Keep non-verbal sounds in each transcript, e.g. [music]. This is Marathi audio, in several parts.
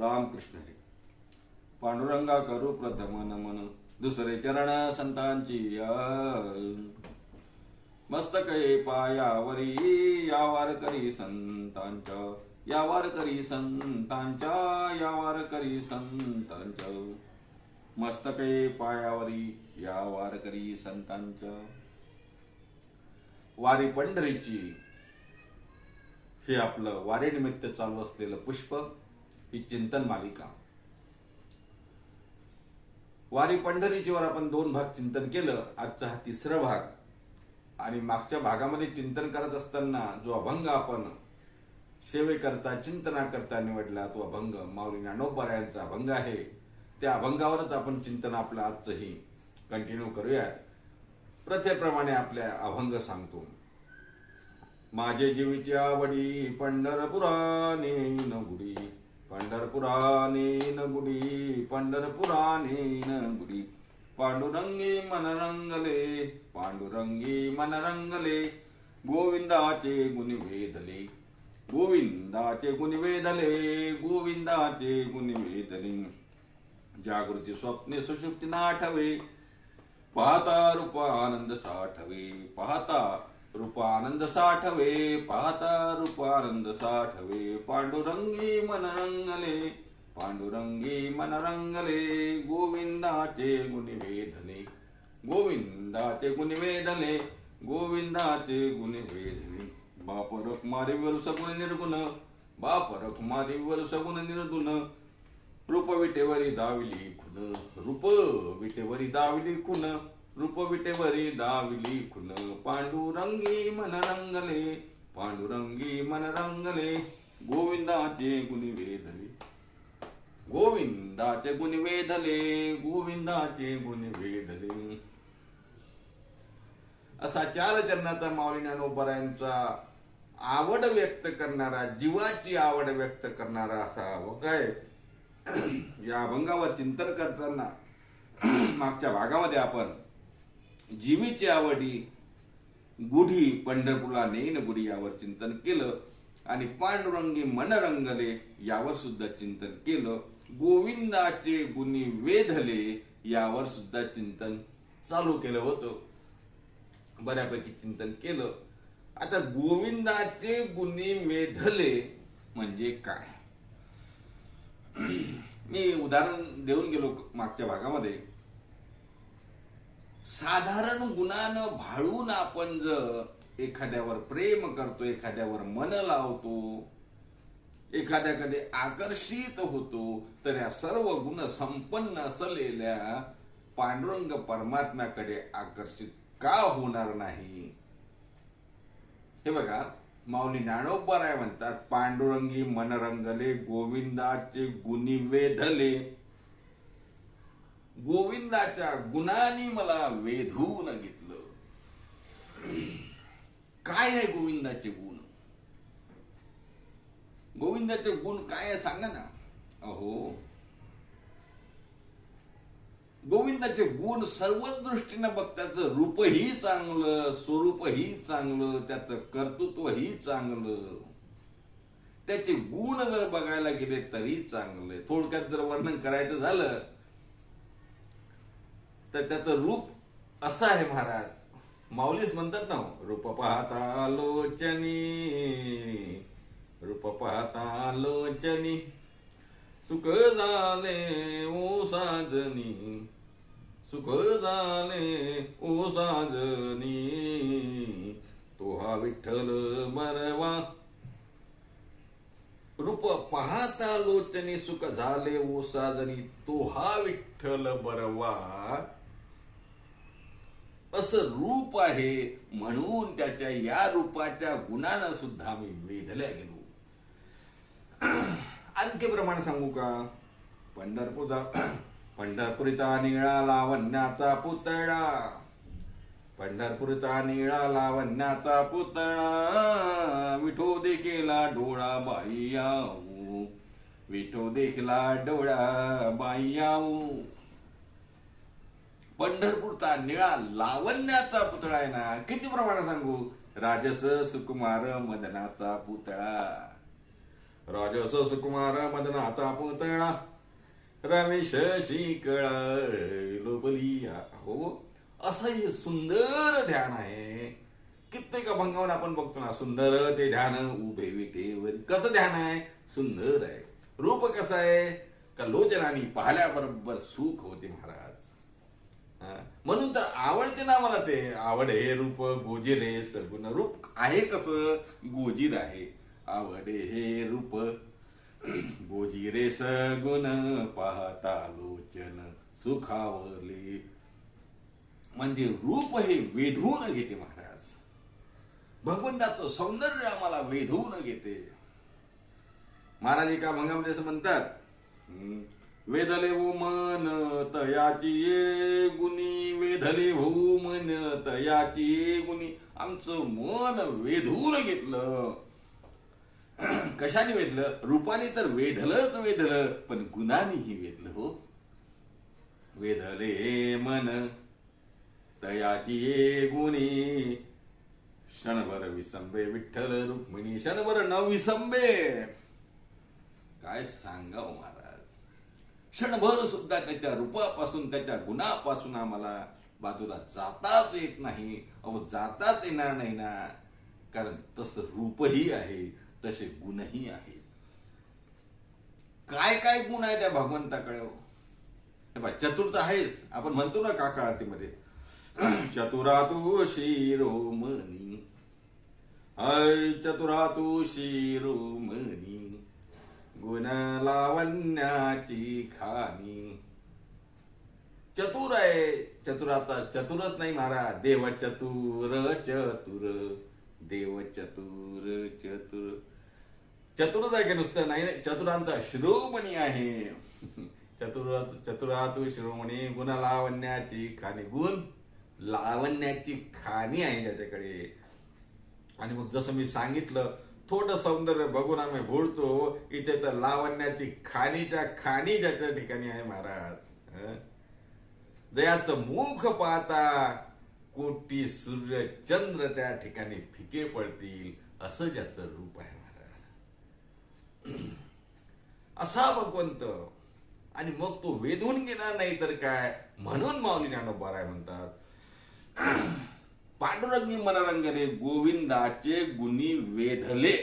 रामकृष्ण हरी. पांडुरंगा करू प्रथम नमन दुसरे चरण संतांची मस्तक पायावरी यावार करी संतांच्या यावार करी संतांच्या यावार करी संतांच्या मस्तक पायावरी यावार करी संतांच्या वारी पंढरीची हे आपलं वारीनिमित्त चालू असलेलं पुष्प ही चिंतन मालिका. वारी पंढरीची आपण दोन भाग चिंतन केलं आजचा हा तिसरा भाग. आणि मागच्या भागामध्ये चिंतन करत असताना जो अभंग आपण सेवेकरता चिंतना करता निवडला तो अभंग माऊली ज्ञानोबा यांचा अभंग आहे. त्या अभंगावरच आपण चिंतन आपलं आजचंही कंटिन्यू करूया प्रथेप्रमाणे आपल्या अभंग सांगतो. माझे जीवीची आवडी पंढरपुराने न गुडी गुडी पंढरपुराने गुडी पांडुरंगी मनरंगले पांडुरंगी मनरंगले. गोविंदाचे गुणवेदले गोविंदाचे गुणवेदले गोविंदाचे गुणवेदले जागृती स्वप्ने सुषुप्ती नाठवे पाहता रूपानंद साठवे पाहता रूपानंद साठवे पाहता रूपानंद साठवे पांडुरंगी मनरंगले पांडुरंगी मनरंगले गोविंदाचे गुणवेधले गोविंदाचे गुणवेधले गोविंदाचे गुणी बाप रखमारी वर सगुण निर्गुण बाप रखमारी वर सगुण निर्गुण रूप विटेवरी दाविली खुन रूप विटेवरी दाविली खुन रूपविटेवरी दाविली खुन पांडुरंगी मन रंगले पांडुरंगी मन रंगले गोविंदाचे गुणी वेधले गोविंदाचे गुणी वेधले गोविंदाचे गुणी वेधले असा चार चरणाचा माऊली ज्ञानोबरायांचा आवड व्यक्त करणारा जीवाची आवड व्यक्त करणारा असा अभंग आहे. या अभंगावर चिंतन करताना मागच्या भागामध्ये आपण जीवीची आवडी गुढी पंढरपूरला नेन गुढी यावर चिंतन केलं आणि पांडुरंगी मनरंगले यावर सुद्धा चिंतन केलं. गोविंदाचे गुणी वेधले यावर सुद्धा चिंतन चालू केलं होतं. बऱ्यापैकी चिंतन केलं. आता गोविंदाचे गुणी वेधले म्हणजे काय? मी उदाहरण देऊन गेलो मागच्या भागामध्ये. साधारण गुणानं भाळून आपण जर एखाद्यावर प्रेम करतो एखाद्यावर मन लावतो एखाद्याकडे आकर्षित होतो तर या सर्व गुण संपन्न असलेल्या पांडुरंग परमात्म्याकडे आकर्षित का होणार नाही? हे बघा माऊली ज्ञानोबराय म्हणतात पांडुरंगी मनरंगले गोविंदाचे गुणी वेधले. गोविंदाच्या गुणांनी मला वेधून घेतलं. काय आहे गोविंदाचे गुण? गोविंदाचे गुण काय आहे सांगा ना. अहो. गोविंदाचे गुण सर्वच दृष्टीनं बघतात रूपही चांगलं स्वरूपही चांगलं त्याचं कर्तृत्वही चांगलं. त्याचे गुण जर बघायला गेले तरी चांगले. थोडक्यात जर वर्णन करायचं झालं तर त्याचं रूप असं आहे महाराज. माऊलीच म्हणतात ना रूप पाहता लोचनी रूप पाहता लोचनी सुख झाले ओ साजनी सुख झाले ओ साजनी तो हा विठ्ठल मरवा. रूप पाहता लोचनी सुख झाले ओ साजनी तो हा विठ्ठल बरवा असं रूप आहे म्हणून त्याच्या या रूपाच्या गुणानं सुद्धा मी वेधल्या गेलो. आणखी प्रमाण सांगू का? पंढरपूरचा पंढरपुरीचा निळा लावण्याचा पुतळा. पंढरपूरचा निळा लावण्याचा पुतळा. विठो देखीला डोळा बाईयाऊ विठो देखला डोळा बाईयाऊ पंढरपूरचा निळा लावण्याचा पुतळा आहे ना? किती प्रमाणात सांगू? राजस सुकुमार मदनाचा पुतळा. राजस सुकुमार मदनाचा पुतळा. रमेश शिकळा लोबलिया हो असं हे सुंदर ध्यान आहे. कित्येक अभंगावर आपण बघतो ना सुंदर ते ध्यान उभे विटेवर. कसं ध्यान आहे? सुंदर आहे. रूप कसं आहे? का लोचनानी पाहिल्याबरोबर सुख होते महाराज. म्हणून तर आवडते ना मला ते. आवड हे रूप गोजीर हे सगुण रूप. आहे कसं गोजीर आहे. आवडे हे रूप. गोजिरे सगुण पाहता लोचन सुखावले म्हणजे रूप हे वेधून घेते महाराज. भगवंताचं सौंदर्य आम्हाला वेधून घेते. महाराज एका भंगामध्ये असं म्हणतात हम्म, वेधले हो मन तयाची ये गुणी. वेधले हो मन तयाची ये गुणी. आमचं मन वेधून घेतलं. कशाने वेधलं? रूपाने तर वेधलंच वेधलं पण गुणानेही वेधलं हो. वेधले मन तयाची ये गुणी. क्षणभर विसंबे विठ्ठल रुक्मिणी क्षणभर न विसंबे काय सांगाव मला क्षणभर सुद्धा त्याच्या रूपापासून त्याच्या गुणापासून आम्हाला बाजूला जाताच येत नाही. अहो जाताच येणार नाही ना. कारण तसं रूपही आहे तसे गुणही आहेत. काय काय गुण आहे त्या भगवंताकडे हो? बा चतुर्थ आहेच. आपण म्हणतो ना काका आरतीमध्ये [clears throat] चतुरातू शिरोमणी हाय चतुरातू शिरोमणी गुण लावण्याची खाणी. चतुर आहे. चतुराता चतुरच नाही महाराज. देव चतुर चतुर. देव चतुर चतुर. चतुरच आहे की नुसतं? नाही नाही, चतुरांत शिरोमणी आहे. चतुर चतुरातू शिरोमणी गुण लावण्याची खाणी. गुण लावण्याची खाणी आहे त्याच्याकडे. आणि मग जसं मी सांगितलं थोडं सौंदर्य बघून आम्ही भोळतो इथे तर लावण्याची खाणीच्या खाणी ज्याच्या ठिकाणी आहे महाराज. जयाचं मुख पाहता कोटी सूर्य चंद्र त्या ठिकाणी फिके पडतील असं ज्याचं रूप आहे महाराज. [clears throat] असा भगवंत. आणि मग तो वेधून घेणार नाही तर काय? म्हणून माऊली ज्ञानोबा राय म्हणतात. [clears throat] पांडुरंगी मनरंगले गोविंदाचे गुणी वेधले.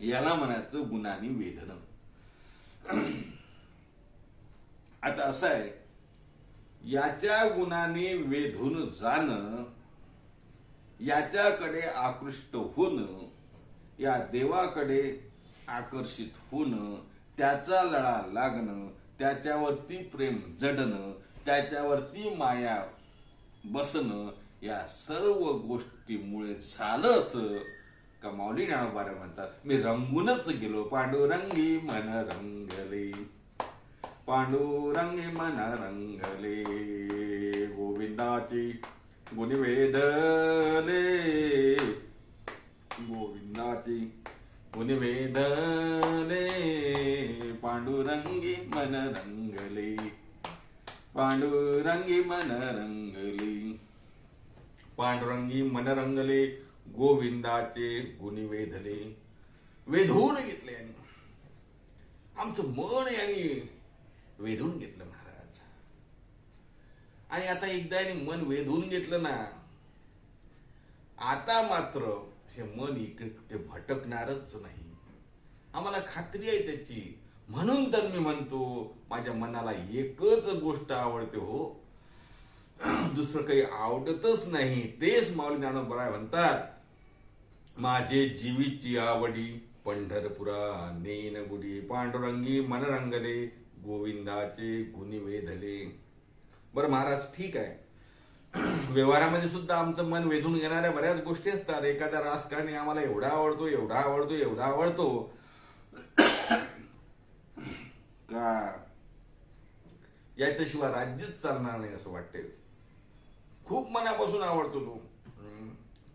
याला म्हणायचं गुणांनी वेधन. आता असं आहे याच्या गुणाने वेधून जाणं याच्याकडे आकृष्ट होणं या देवाकडे आकर्षित होणं त्याचा लळा लागणं त्याच्यावरती प्रेम जडणं त्याच्यावरती माया बसणं या सर्व गोष्टीमुळे झालं असं का माऊली ज्ञानोबारे म्हणतात मी रंगूनच गेलो पांडुरंगी मन रंगले पांडुरंगी मन रंगले गोविंदाची गुणवेदले गोविंदाची गुणवेदले पांडुरंगी मन रंगले पांडुरंगी मन रंगली. पांडुरंगी मनरंगले गोविंदाचे गुणी वेधले. वेधून घेतले यांनी. आमचं मन यांनी वेधून घेतलं महाराज. आणि आता एकदा यांनी मन वेधून घेतलं ना आता मात्र हे मन इकडे तिकडे भटकणारच नाही. आम्हाला खात्री आहे त्याची. म्हणून तर मी म्हणतो माझ्या मनाला एकच गोष्ट आवडते हो दुसरं काही आवडतच नाही. तेच माऊली ज्ञानोबराय म्हणतात माझे जीवीची आवडी पंढरपुरा नेनगुडी पांडुरंगी मनरंगले गोविंदाचे गुणी वेधले. बरं महाराज ठीक आहे. व्यवहारामध्ये सुद्धा आमचं मन वेधून घेणाऱ्या बऱ्याच गोष्टी असतात. एखाद्या राजकारणी आम्हाला एवढा आवडतो एवढा आवडतो एवढा आवडतो. का? याच्याशिवाय राज्यच चालणार नाही असं वाटतं खूप मनापासून आवडतो तो. हम्म.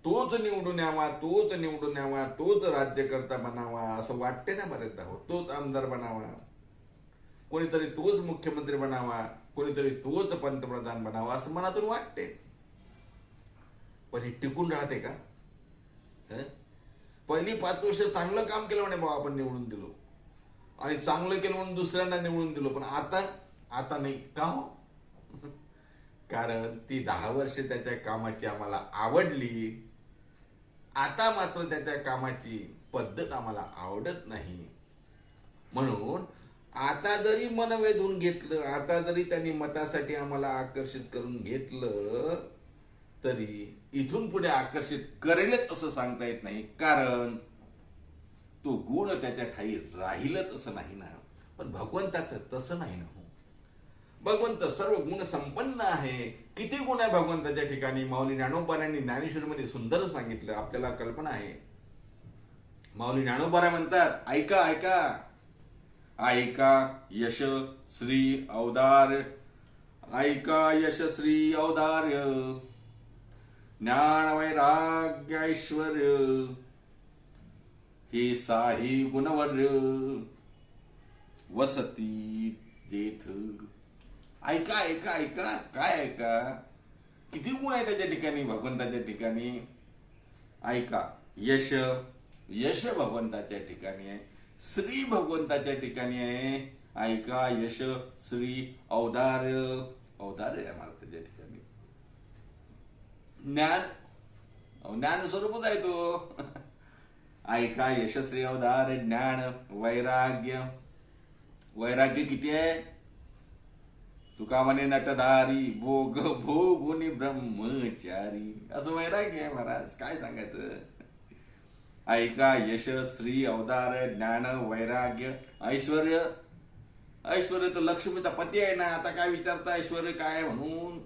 तोच निवडून यावा तोच निवडून यावा तोच राज्यकर्ता बनावा असं वाटते ना बरेचदा हो. तोच आमदार बनावा. कोणीतरी तोच मुख्यमंत्री बनावा कोणीतरी तोच पंतप्रधान बनावा असं मनातून वाटते. पण हे टिकून राहते का? पहिली पाच वर्ष चांगलं काम केलं म्हणे बाबा आपण निवडून दिलो. आणि चांगलं केलं म्हणून दुसऱ्यांना निवडून दिलो पण आता आता नाही. का हो? कारण ती दहा वर्ष त्याच्या कामाची आम्हाला आवडली. आता मात्र त्याच्या कामाची पद्धत आम्हाला आवडत नाही. म्हणून आता जरी मन वेधून घेतलं आता जरी त्यांनी मतासाठी आम्हाला आकर्षित करून घेतलं तरी इथून पुढे आकर्षित करेलच असं सांगता येत नाही. कारण तो गुण त्याच्या ठाई राहीलच असं नाही ना. पण भगवंताचं तसं नाही ना हो. भगवंत सर्व गुण संपन्न आहे. किती गुण आहे भगवंताच्या ठिकाणी? माऊली ज्ञानोबारांनी ज्ञानेश्वरमध्ये सुंदर सांगितलं. आपल्याला कल्पना आहे. माऊली ज्ञानोबारा म्हणतात ऐका ऐका. ऐका यश श्री अवधार. ऐका यश श्री अवदार्य ज्ञान वैराग्य हे साही गुणवर्य वसती देथ ऐका ऐका ऐका. काय ऐका? किती गुण आहे त्याच्या ठिकाणी भगवंताच्या ठिकाणी? ऐका. यश. यश भगवंताच्या ठिकाणी आहे. श्री भगवंताच्या ठिकाणी आहे. ऐका. यश श्री अवधार अवधार आहे मला त्याच्या ठिकाणी. ज्ञान. ज्ञान स्वरूपच आहे तो. ऐका. यशश्री अवधार ज्ञान वैराग्य. वैराग्य किती आहे? तुका म्हणे नटधारी भोग भोगुनी ब्रह्मचारी. असं वैराग्य आहे महाराज काय सांगायचं? ऐका यश श्री अवतार ज्ञान वैराग्य ऐश्वर ऐश्वर तर लक्ष्मीचा पती आहे ना आता काय विचारता ऐश्वर काय म्हणून?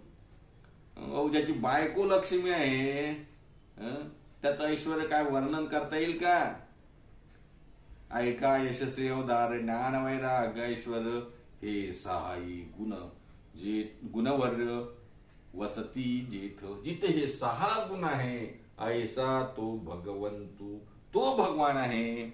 अहो ज्याची बायको लक्ष्मी आहे त्याचं ऐश्वर काय वर्णन करता येईल का? ऐका यशस्वी अवधार ज्ञान वैराग्य ऐश्वर हे सहाई गुण. जे गुणवर्य वसती जेथ जिथे हे सहा गुण आहे ऐसा तो भगवंतू तो भगवान आहे.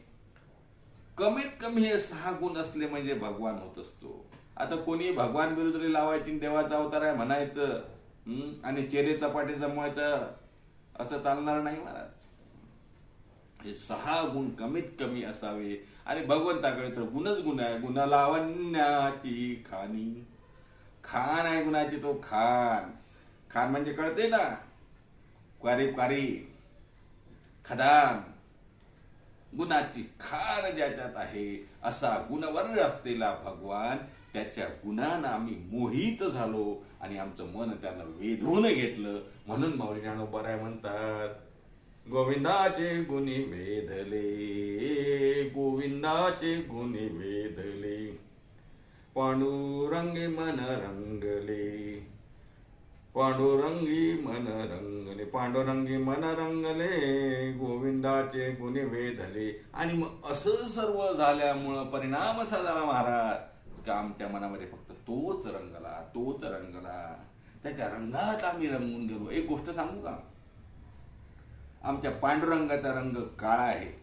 कमीत कमी हे सहा गुण असले म्हणजे भगवान होत असतो. आता कोणी भगवान विरुद्ध लावायची देवाचा अवतार आहे म्हणायचं आणि चेरे चपाटे जमवायचं असं चालणार नाही महाराज. हे सहा गुण कमीत कमी असावे. आणि भगवंताकडे तर गुणच गुण आहे. गुण लावण्याची खान आहे गुणाची तो? खान. खान म्हणजे कळते ना? क्वारी क्वारी. खदान. गुणाची खान ज्याच्यात आहे असा गुणवर्ग असलेला भगवान त्याच्या गुणानं आम्ही मोहित झालो आणि आमचं मन त्यानं वेधून घेतलं. म्हणून माऊली ज्ञानोबराय म्हणतात गोविंदाचे गुणी वेधले गोविंदाचे गुणी वेधले. पांडुरंगी मन रंगले पांडुरंगी मन रंगले पांडुरंगी मन रंगले गोविंदाचे गुणी वेधले. आणि मग असं सर्व झाल्यामुळं परिणाम असा झाला महाराज का आमच्या मनामध्ये फक्त तोच रंगला तोच रंगला. त्याच्या रंगात आम्ही रंगून गेलो. एक गोष्ट सांगू का? आमच्या पांडुरंगाचा रंग काळा आहे.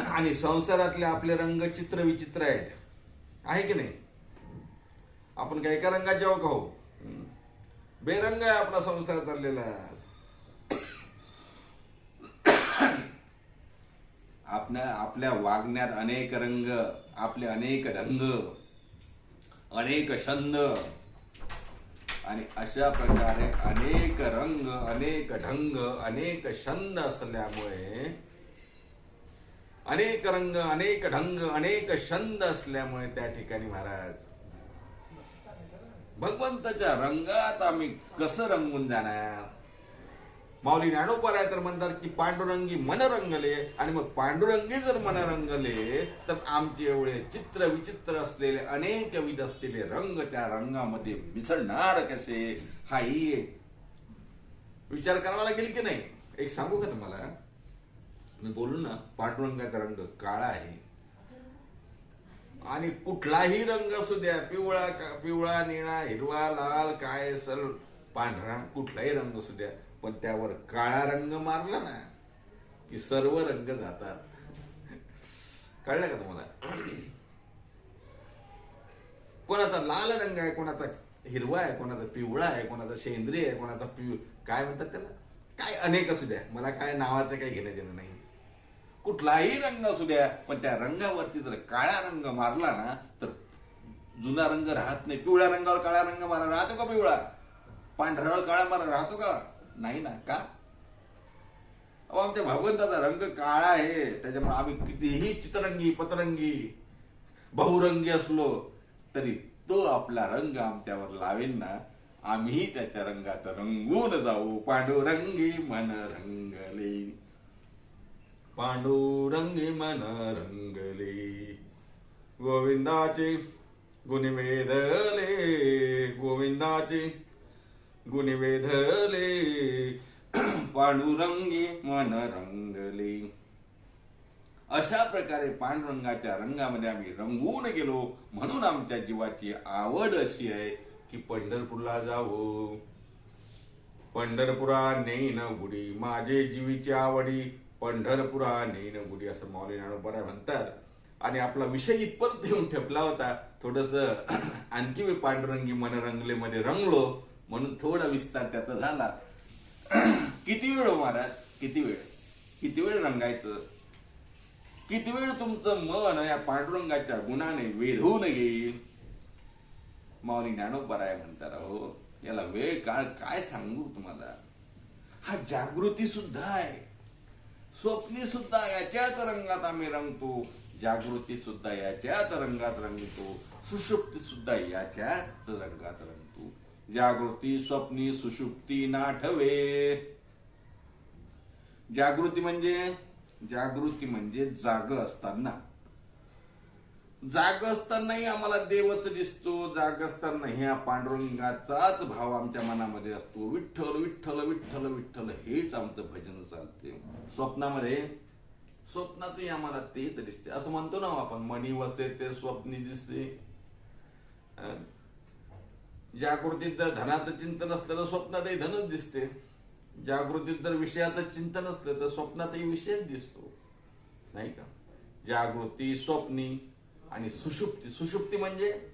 आणि संसारातले आपले रंग चित्र विचित्र आहेत. आहे की नाही? आपण काय एका रंगाचे जेव्हा खाऊ? हो बेरंग आहे आपला संसार चाललेला. आपल्या आपल्या वागण्यात अनेक रंग आपले अनेक रंग अनेक छंद आणि अशा प्रकारे अनेक रंग अनेक ढंग अनेक छंद असल्यामुळे अनेक रंग अनेक ढंग अनेक छंद असल्यामुळे त्या ठिकाणी महाराज भगवंताच्या रंगात आम्ही कसं रंगून जाणार? माऊली ज्ञानोपर आहे तर म्हणतात की पांडुरंगी मन रंगले आणि मग पांडुरंगी जर मन रंगले तर आमचे एवढे चित्र विचित्र असलेले अनेक विध असलेले रंग त्या रंगामध्ये मिसळणार कसे? हाही विचार करावा लागेल की नाही? एक सांगू का तुम्हाला? मी बोलू ना पांडुरंगाचा रंग काळा आहे. आणि कुठलाही रंग असू द्या पिवळा का- पिवळा निळा हिरवा लाल काय सल पांढरा कुठलाही रंग असू द्या पण त्यावर काळा रंग मारला ना की सर्व रंग जातात. कळलं का तुम्हाला? कोणाचा लाल रंग आहे कोणाचा हिरवा आहे कोणाचा पिवळा आहे कोणाचा सेंद्रिय आहे कोणाचा पिव काय म्हणतात त्याला? काय अनेक असू द्या. मला काय नावाचं काही घेणं देणं नाही. कुठलाही रंग असू द्या पण त्या रंगावरती जर काळा रंग मारला ना तर जुना रंग राहत नाही. पिवळ्या रंगावर काळा रंग मारा राहतो का पिवळा? पांढऱ्यावर काळा मारा राहतो का? नाही ना का? अहो आमच्या भगवंताचा रंग काळा आहे. त्याच्यामुळे आम्ही कितीही चित्रंगी पतरंगी बहुरंगी असलो तरी तो आपला रंग आमच्यावर लावेल ना आम्ही त्याच्या रंगात रंगून जाऊ. पांडुरंगी मन रंगले. पांडुरंगी मन रंगले गोविंदाचे गुणवेधले गोविंदाचे गुणवेधले पांडुरंगी मन रंगले अशा प्रकारे पांडुरंगाच्या रंगामध्ये आम्ही रंगून गेलो. म्हणून आमच्या जीवाची आवड अशी आहे की पंढरपूरला जावं. पंढरपुरा नेईन गुडी माझे जीवीची आवडी पंढरपुरा नेन गुडी असं माऊली बरा म्हणतात. आणि आपला विषय इथपर्यंत येऊन ठेपला होता. थोडस [clears throat] आणखी मी पांडुरंगी मन रंगले. मध्ये रंगलो म्हणून थोडा विस्तार त्याचा झाला. [clears throat] किती वेळ हो महाराज? किती वेळ? किती वेळ रंगायचं? किती वेळ तुमचं मन या पांडुरंगाच्या गुणाने वेधवून येईल? माऊली ज्ञानोपराय म्हणतात हो याला वेळ काळ काय सांगू तुम्हाला? हा जागृती सुद्धा आहे. स्वप्नी सुद्धा याच्याच रंगात आम्ही रंगतो जागृती सुद्धा याच्याच रंगात रंगतो सुषुप्ती सुद्धा याच्याच रंगात रंगतो. जागृती स्वप्नी सुषुप्ती नाठवे. जागृती म्हणजे जागृती म्हणजे जाग असताना. जाग असतानाही आम्हाला देवच दिसतो जाग असताना ह्या पांडुरंगाचाच भाव आमच्या मनामध्ये असतो. विठ्ठल विठ्ठल विठ्ठल विठ्ठल हेच आमचं भजन चालते. स्वप्नामध्ये स्वप्नातही आम्हाला तेच दिसते. असं म्हणतो ना आपण मनी वसे ते स्वप्नी दिसते जागृतीत जर धनाचं चिंतन असलं तर स्वप्नातही धनच दिसते. जागृतीत जर विषयाचं चिंतन असलं तर स्वप्नातही विषयच दिसतो. नाही का? जागृती स्वप्नी आणि सुषुप्ती सुषुप्ती म्हणजे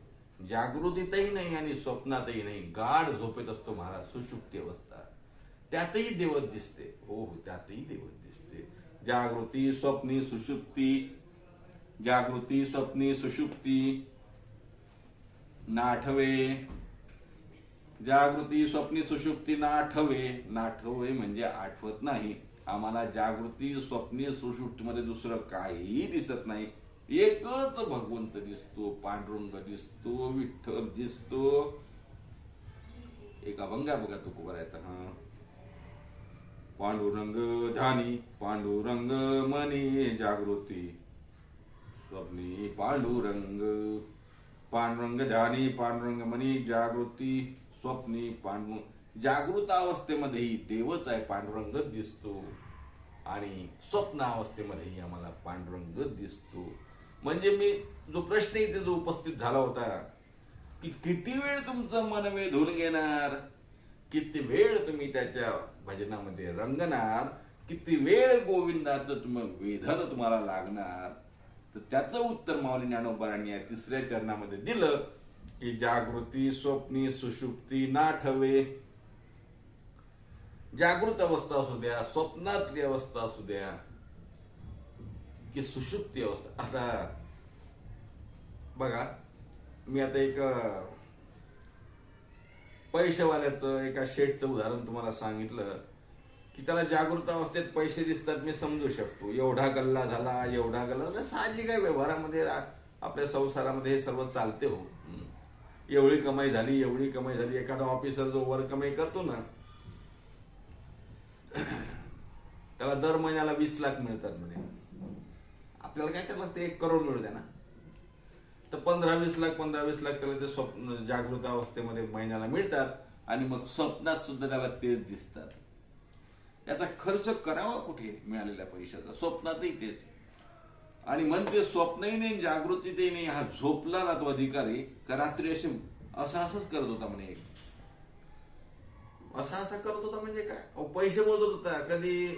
जागृतीतही नाही आणि स्वप्नातही नाही. गाढ झोपेत असतो महाराज सुषुप्ती अवस्था. त्यातही देवत दिसते. हो हो त्यातही देवत दिसते. जागृती स्वप्नी सुषुप्ती. जागृती स्वप्नी सुषुप्ती. नाठवे. जागृती स्वप्नी सुषुप्ती नाठवे. नाठवे म्हणजे आठवत नाही. आम्हाला जागृती स्वप्नी सुषुप्तीमध्ये दुसरं काहीही दिसत नाही. एकच भगवंत दिसतो पांडुरंग दिसतो विठ्ठल दिसतो. एक अभंग बघा तो करायचा हा. पांडुरंग ध्यानी पांडुरंग मनी जागृती. स्वप्नी पांडुरंग पांडुरंग ध्यानी पांडुरंग मनी जागृती. स्वप्नी पांडु जागृत अवस्थेमध्येही देवच आहे पांडुरंगच दिसतो. आणि स्वप्न अवस्थेमध्येही आम्हाला पांडुरंग दिसतो. म्हणजे मी जो प्रश्न इथे जो उपस्थित झाला होता की किती वेळ तुमचं मन वेधून घेणार? किती वेळ तुम्ही त्याच्या भजनामध्ये रंगणार? किती वेळ गोविंदाचं तुम्ही वेधन तुम्हाला लागणार? तर त्याचं उत्तर माऊली ज्ञानोबारांनी या तिसऱ्या चरणामध्ये दिलं की जागृती स्वप्नी सुषुप्ती नाठवे. जागृत अवस्था असू द्या स्वप्नातली अवस्था असू द्या की सुषुप्ती अवस्था. आता बघा मी आता एक अं, एका शेटचं उदाहरण तुम्हाला सांगितलं की त्याला जागृत अवस्थेत पैसे दिसतात मी समजू शकतो. एवढा गल्ला झाला एवढा गल्ला साहजिक आहे व्यवहारामध्ये आपल्या संसारामध्ये हे सर्व चालते हो. एवढी कमाई झाली एवढी कमाई झाली एखादा ऑफिसर जो वर कमाई करतो ना [clears throat] त्याला दर महिन्याला वीस लाख मिळतात म्हणे. आपल्याला काय करायला लागतं एक करोड मिळू द्या ना. तर पंधरा वीस लाख पंधरा वीस लाख त्याला ते स्वप्न जागृत अवस्थेमध्ये महिन्याला मिळतात आणि मग स्वप्नात सुद्धा त्याला तेच दिसतात. याचा खर्च करावा कुठे? मिळालेल्या पैशाचा. स्वप्नातही तेच. आणि म्हणते स्वप्नही नाही जागृतीतही नाही. हा झोपला ना तो अधिकारी का रात्री असे असं असंच करत होता म्हणे असा असा करत होता म्हणजे काय? अहो, पैसे मोजत होता. कधी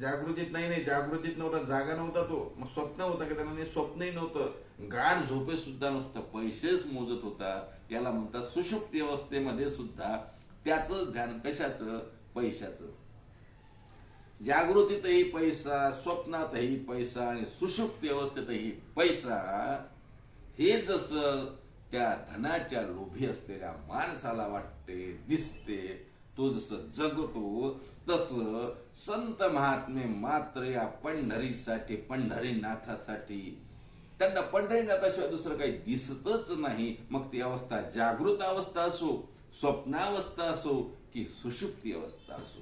जागृतीत नाही नाही जागृतीत नव्हता जागा नव्हता तो. मग स्वप्न होता का त्यांना स्वप्नही नव्हतं. गाढ झोपे सुद्धा नसतं पैसेच मोजत होता. याला म्हणतात सुषुप्ती अवस्थेमध्ये सुद्धा त्याच ध्यान कशाचं? पैशाचं. जागृतीतही पैसा स्वप्नातही पैसा आणि सुषुप्ती अवस्थेतही पैसा हे जसं त्या धनाच्या लोभी असलेल्या माणसाला वाटते दिसते तो जसं जगतो तस संत महात्मे मात्र या पंढरीसाठी पंढरीनाथासाठी. त्यांना पंढरीनाथाशिवाय दुसरं काही दिसतच नाही. मग ती अवस्था जागृत अवस्था असो स्वप्नावस्था असो की सुषुप्ती अवस्था असो.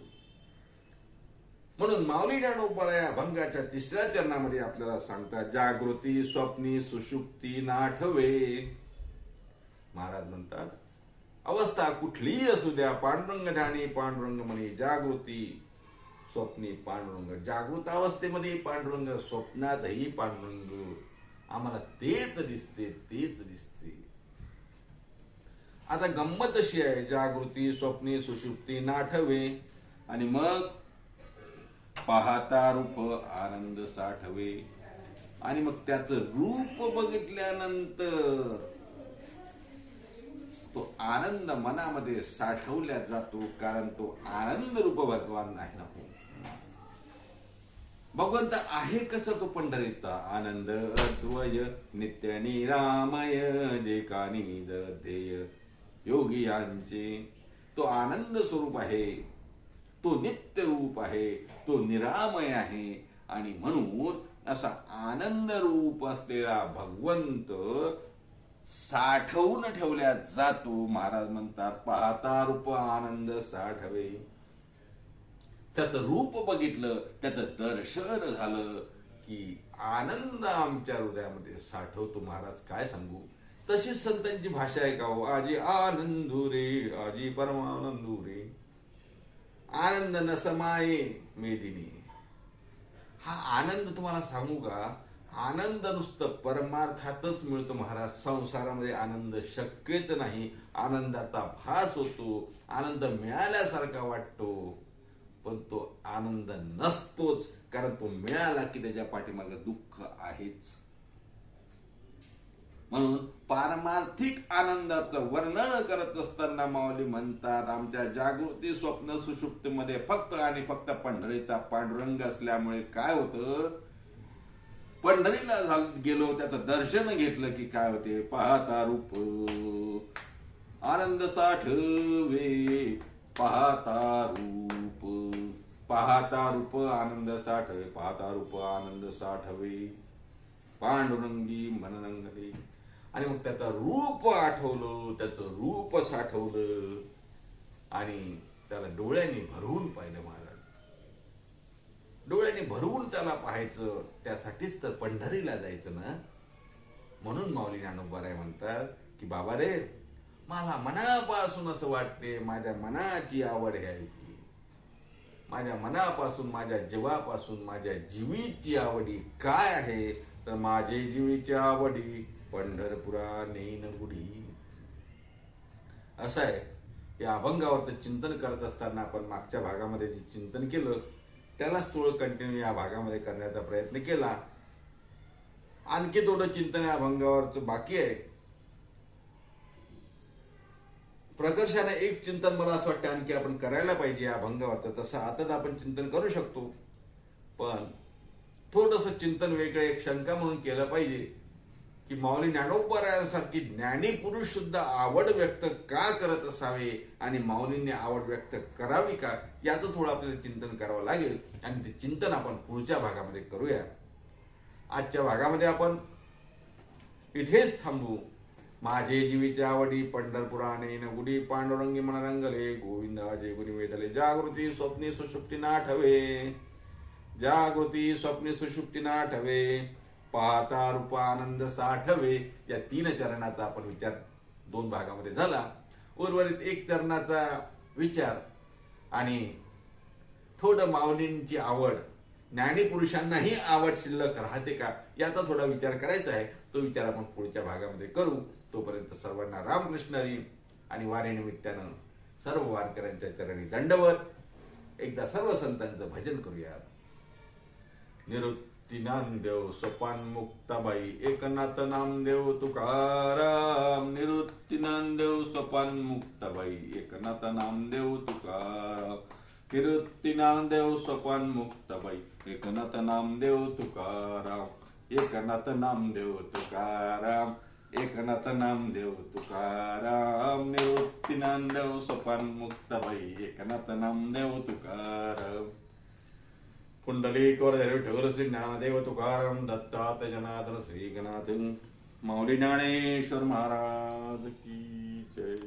म्हणून माऊली ज्ञानोबा या भंगाच्या तिसऱ्या चरणामध्ये आपल्याला सांगतात जागृती स्वप्नी सुषुप्ती नाठवे. महाराज म्हणतात अवस्था कुठलीही असू द्या पांडुरंग ध्यानी पांडुरंग म्हणे जागृती स्वप्नी पांडुरंग जागृत अवस्थेमध्ये पांडुरंग स्वप्नातही पांडुरंग. आम्हाला तेच दिसते तेच दिसते. आता गंमत अशी आहे जागृती स्वप्नी सुषुप्ती नाठवे आणि मग पाहता रूप आनंद साठवे. आणि मग त्याचं रूप बघितल्यानंतर तो आनंद मनामध्ये साठवल्या जातो कारण तो आनंद रूप भगवान नाही ना हो. भगवंत आहे कसं तो पंढरीचा? आनंद अद्वय नित्य निरामय जे कानी ध्येय योगी यांचे. तो आनंद स्वरूप आहे तो नित्य रूप आहे तो निरामय आहे. आणि म्हणून असा आनंद रूप असलेला भगवंत साठवून ठेवल्या जातो. महाराज म्हणतात पाहता रूप आनंद साठवे. त्याचं रूप बघितलं त्याचं दर्शन झालं की आनंद आमच्या हृदयामध्ये साठवतो. महाराज काय सांगू? तशीच संतांची भाषा आहे का हो? आजी आनंदू रे आजी परमानंदू रे. आनंद न समाये मेदिनी. हा आनंद तुम्हाला सांगू का? आनंद नुसतं परमार्थातच मिळतो महाराज. संसारामध्ये आनंद शक्यच नाही. आनंदाचा भास होतो. आनंद मिळाल्यासारखा वाटतो. पण तो आनंद नसतोच कारण तो मिळाला की त्याच्या पाठीमागे दुःख आहेच. म्हणून पारमार्थिक आनंदाचं वर्णन करत असताना माऊली म्हणतात आमच्या जागृती स्वप्न सुषुप्तीमध्ये फक्त आणि फक्त पंढरीचा पांडुरंग असल्यामुळे काय होतं? पंढरीला झाल- गेलो त्याचं दर्शन घेतलं की काय होते? पाहता रूप. आनंद साठवे पाहता रूप. पाहता रूप आनंद साठवे पाहता रूप आनंद साठवे. पांडुरंगी मनरंगले आणि मग त्याचं रूप आठवलं त्याचं रूप साठवलं. आणि त्याला डोळ्यांनी भरून पाहिलं महाराज डोळ्याने भरवून त्याला पाहायचं त्यासाठीच तर पंढरीला जायचं ना? म्हणून माऊली ज्ञानोबाराय म्हणतात की बाबा रे मला मनापासून असं वाटते माझ्या मनाची आवड आहे माझ्या मनापासून माझ्या जीवापासून माझ्या जीवीची आवडी काय आहे? तर माझे जीवीची आवडी पंढरपुरा नेन गुढी. असं आहे. या अभंगावरचं चिंतन करत असताना आपण मागच्या भागामध्ये जे चिंतन केलं त्यालाच थोडं कंटिन्यू या भागामध्ये करण्याचा प्रयत्न केला. आणखी थोडं चिंतन या अभंगावरचं बाकी आहे. प्रकर्षाने एक चिंतन मला असं वाटतं आणखी आपण करायला पाहिजे या अभंगावरचं तसं आताच आपण चिंतन करू शकतो. पण थोडस चिंतन वेगळं एक शंका म्हणून केलं पाहिजे. की माऊली ज्ञानोपरायासारखी ज्ञानी पुरुष सुद्धा आवड व्यक्त का करत असावे? आणि माऊलींनी आवड व्यक्त करावी का? याचं थोडं आपल्याला चिंतन करावं लागेल. आणि ते चिंतन आपण पुढच्या भागामध्ये करूया. आजच्या भागामध्ये आपण इथेच थांबू. माझे जीवीच्या आवडी पंढरपुराने नगुडी पांडुरंगी मनरंगले. गोविंदा जे गुणी वेदले जागृती स्वप्नी सुषुप्ती नाठवे. जागृती स्वप्नी सुषुप्ती नाठवे. पाहता रूप आनंद साठवे या तीन चरणाचा आपण विचार दोन भागामध्ये झाला. उर्वरित एक चरणाचा विचार आणि थोडं माऊलींची आवड ज्ञानीपुरुषांनाही आवड शिल्लक राहते का? याचा थोडा विचार करायचा आहे. तो विचार आपण पुढच्या भागामध्ये करू. तोपर्यंत सर्वांना रामकृष्णरी आणि वारेनिमित्तानं सर्व वारकऱ्यांच्या चरणी दंडवत एकदा सर्व संतांचं भजन करूया निवृत्ती नामदेव सोपान मुक्ताबाई एकनाथ नामदेव तुकाराम निवृत्ती नामदेव सोपान मुक्ताबाई एकनाथ नामदेव तुकाराम कीर्ती नामदेव सोपान मुक्ताबाई एकनाथ नामदेव तुकाराम एकनाथ नामदेव तुकाराम एकनाथ नामदेव तुकाराम निवृत्ती नामदेव सोपान मुक्ताबाई एकनाथ नामदेव तुकाराम। पुंडलिक विठ्ठल श्री ज्ञानदेव तुकाराम दत्तात जनार्दन श्री गणाथ माऊली ज्ञानेश्वर महाराज की जय।